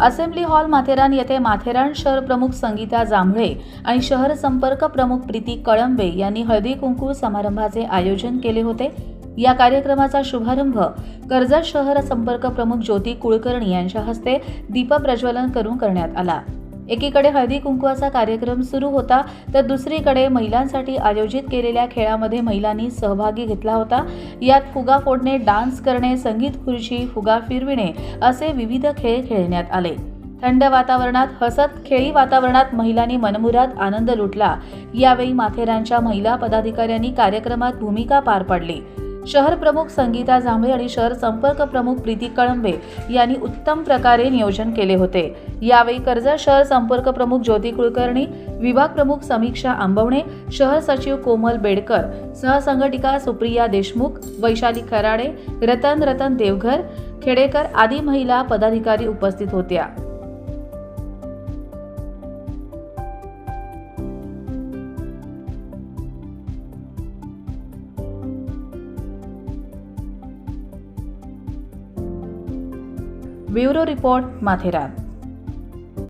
Assembly hall Matheran येथे माथेरान शहर प्रमुख संगीता जांभळे आणि शहर संपर्क प्रमुख प्रीती कळंबे यांनी हळदी कुंकू समारंभाचे आयोजन केले होते. या कार्यक्रमाचा शुभारंभ कर्जत शहर संपर्क प्रमुख ज्योती कुलकर्णी यांच्या हस्ते दीपप्रज्वलन करून करण्यात आला. एकीकडे हळदी कुंकवाचा कार्यक्रम सुरू होता तर दुसरीकडे महिलांसाठी आयोजित केलेल्या खेळामध्ये महिलांनी सहभागी घेतला होता. यात फुगा फोडणे डान्स करणे संगीत खुर्ची फुगा फिरविणे असे विविध खेळ खेळण्यात आले. थंड वातावरणात हसत खेळी वातावरणात महिलांनी मनमुरात आनंद लुटला. यावेळी माथेरानच्या महिला पदाधिकाऱ्यांनी कार्यक्रमात भूमिका पार पाडली. शहर प्रमुख संगीता जांभळे आणि शहर संपर्क प्रमुख प्रीती कळंबे यांनी उत्तम प्रकारे नियोजन केले होते. यावेळी कर्जत शहर संपर्क प्रमुख ज्योती कुलकर्णी विभाग प्रमुख समीक्षा आंबवणे शहर सचिव कोमल बेडकर सहसंघटिका सुप्रिया देशमुख वैशाली खराडे रतन रतन देवघर खेडेकर आदी महिला पदाधिकारी उपस्थित होत्या. Bureau report Matheran.